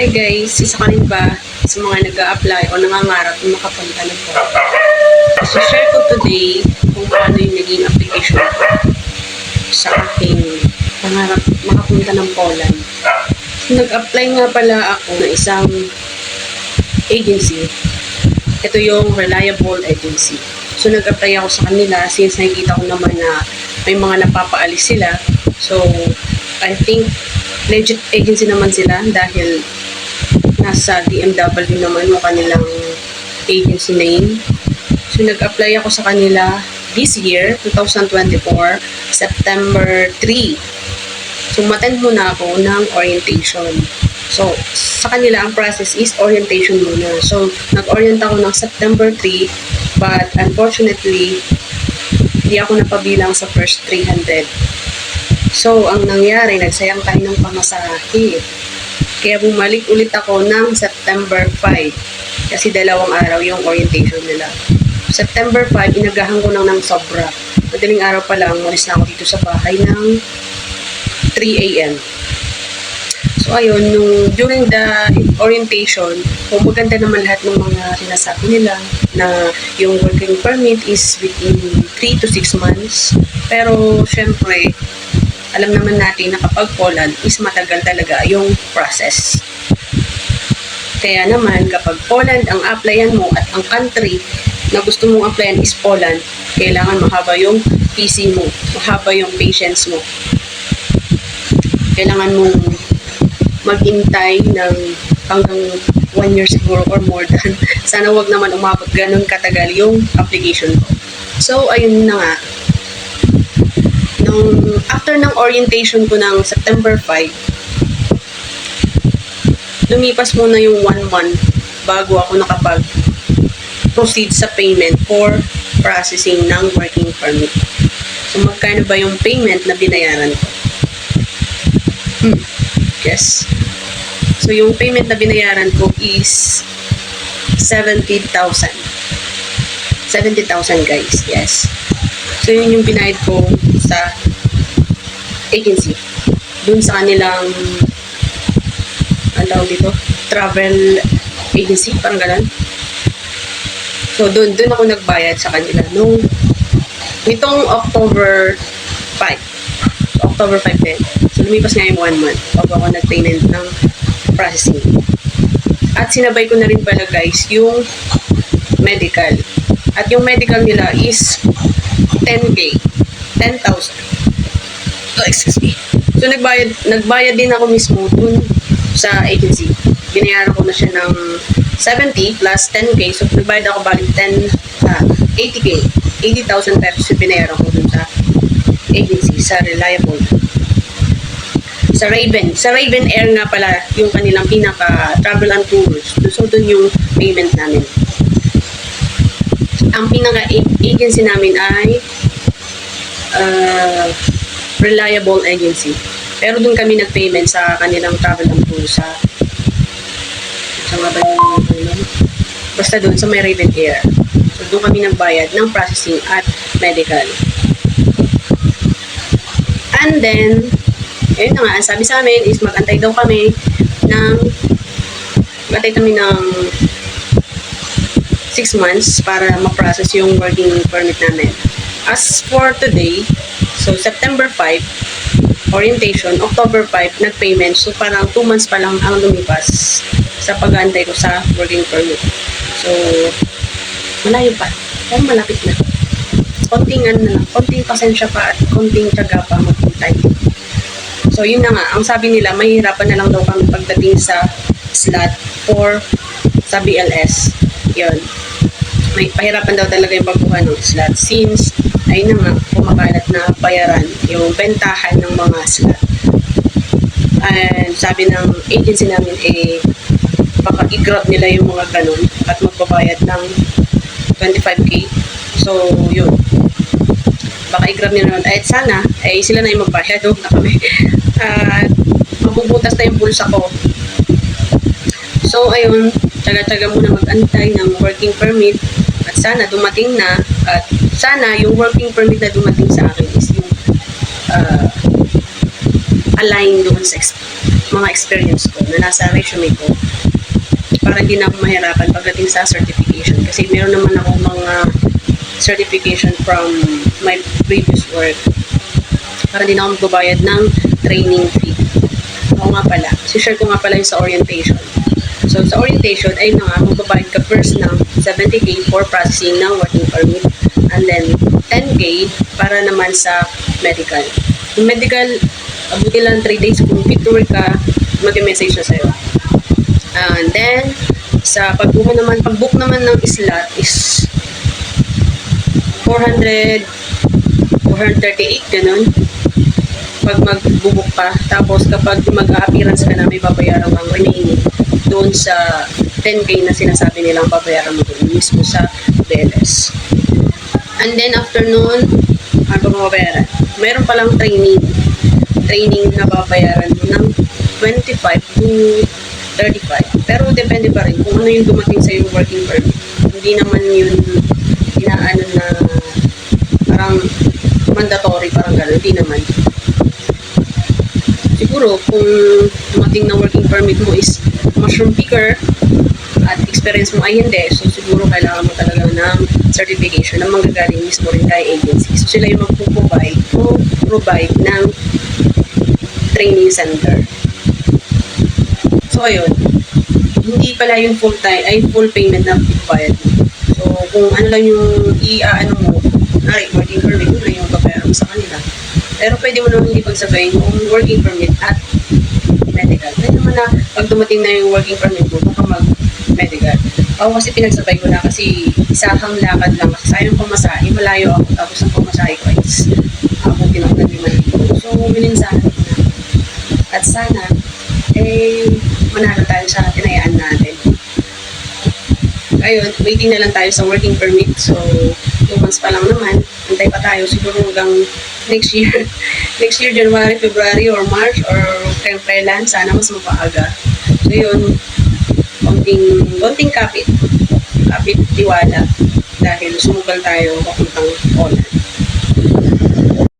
Hi guys, isa ka rin ba sa mga nag apply o nangangarap na makapunta ng Poland? So share ko today kung paano yung naging application ko sa aking pangarap makapunta ng Poland. So, nag-apply nga pala ako ng isang agency. Ito yung reliable agency. So nag-apply ako sa kanila since nakikita ko naman na may mga napapaalis sila. So I think legit agency naman sila dahil nasa DMW naman yung kanilang agency name. So, nag-apply ako sa kanila this year, 2024, September 3. So, mattend muna ako ng orientation. So, sa kanila, ang process is orientation muna. So, nag-orient ako ng September 3, but unfortunately, hindi ako napabilang sa first 300. So, ang nangyari, nagsayang tayo ng pamasahe. Kaya bumalik ulit ako ng September 5. Kasi dalawang araw yung orientation nila. September 5, inagahan ko nang ng sobra. Madaling araw pa lang, umalis na ako dito sa bahay ng 3 a.m. So ayun, nung, during the orientation, kung maganda naman lahat ng mga sinasabi nila na yung working permit is within 3 to 6 months. Pero syempre, alam naman natin na kapag Poland is matagal talaga yung process. Kaya naman, kapag Poland ang applyan mo at ang country na gusto mong applyan is Poland, kailangan mahaba yung PC mo, mahaba yung patience mo. Kailangan mong maghintay ng hanggang one year siguro or more than. Sana wag naman umabot ganun katagal yung application ko. So, ayun na nga nung after ng orientation ko ng September 5, lumipas muna yung one month bago ako nakapag proceed sa payment for processing ng working permit. So, magkano ba yung payment na binayaran ko? Hmm. Yes. So, yung payment na binayaran ko is 70,000. 70,000 guys. Yes. So, yun yung binayad ko sa agency. Dun sa kanilang ano tawag dito? Travel agency, parang ganun. So, dun, dun ako nagbayad sa kanila nung nitong October 5. So, October 5 din. So, lumipas nga yung one month bago ako nag-payment ng processing. At sinabay ko na rin pala guys yung medical. At yung medical nila is 10K. 10,000. Excuse me. So, nagbayad, nagbayad din ako mismo dun sa agency. Binayaran ko na siya ng 70 plus 10K. So, nagbayad ako bali 10, ah, 80K. 80,000 pesos yung binayaran ko dun sa agency, sa Reliable. Sa Raven. Sa Raven Air nga pala, yung kanilang pinaka travel and tours. So, dun yung payment namin. Ang pinaka agency namin ay uh, reliable agency. Pero doon kami nag-payment sa kanilang travel and tour sa sa nga ba yung? Basta doon sa may Raven Air. So doon kami nagbayad ng processing at medical. And then, ayun na nga, ang sabi sa amin is magantay daw kami ng magantay kami ng 6 months para ma-process yung working permit namin. As for today, so September 5, orientation, October 5, nag-payment. So parang 2 months pa lang ang lumipas sa pag-aantay ko sa working permit. So, malayo pa. Pero malapit na. Konting ano na konting pasensya pa at konting tiyaga pa maghintay. So, yun na nga. Ang sabi nila, mahirapan na lang daw kami pagdating sa slot for sa BLS. Yun. May pahirapan daw talaga yung pagkuha ng slot since ayun na nga, kumakalat na bayaran yung bentahan ng mga slot. And sabi ng agency namin eh baka i-grab nila yung mga ganun at magbabayad ng 25k. So, yun. Baka i-grab nila nun. At sana, ay sila na yung magbayad. Huwag na kami. At mabubutas na yung bulsa ko. So, ayun. Taga-taga muna mag-antay ng working permit. At sana dumating na. At sana yung working permit na dumating sa akin is yung uh, align doon sa exp- mga experience ko na nasa resume ko para hindi na ako mahirapan pagdating sa certification. Kasi meron naman ako mga certification from my previous work para na ako magbabayad ng training fee. Oo nga pala. Si-share ko nga pala yung sa orientation. So, sa orientation, ay nga, magbabayad ka first ng 70k for processing ng working permit and then 10k para naman sa medical. Yung medical, abuti lang 3 days kung work ka, mag-message na sa'yo. And then, sa pag-book naman, pag-book naman ng slot is 400, 438, ganun. Pag mag-book ka, tapos kapag mag-appearance ka na, may babayaran kang remaining doon sa 10k na sinasabi nilang babayaran mo doon mismo sa BLS. And then after noon, ano ba mababayaran? Meron palang training. Training na babayaran mo ng 25 to 35. Pero depende pa rin kung ano yung dumating sa yung working permit. Hindi naman yun inaano na parang mandatory, parang gano'n. Hindi naman. Siguro, kung dumating na working permit mo is mushroom picker at experience mo ay hindi, so siguro kailangan mo talaga ng certification na manggagaling mismo rin kay agency. So sila yung magpo-provide o provide ng training center. So ayun, hindi pala yung full time, ay full payment na mo. So kung ano lang yung i-ano mo, nari, working permit mo na yung babayaran mo sa kanila. Pero pwede mo naman hindi pagsabayin yung working permit at medical. Pwede naman na pag dumating na yung working permit mo, baka mag-medical. Ako kasi pinagsabay ko na kasi isahang lakad lang kasi sayang pamasahe, malayo ako tapos ang pamasahe ko is ako lima libo. So, mininsahan ko na. At sana, eh, manalo tayo sa tinayaan natin. Ayun, waiting na lang tayo sa working permit. So, two months pa lang naman. Antay pa tayo siguro hanggang next year. next year, January, February, or March, or kailan. Sana mas mapaaga. So, yun. Konting, konting kapit. Kapit tiwala. Dahil sumugal tayo papuntang Poland.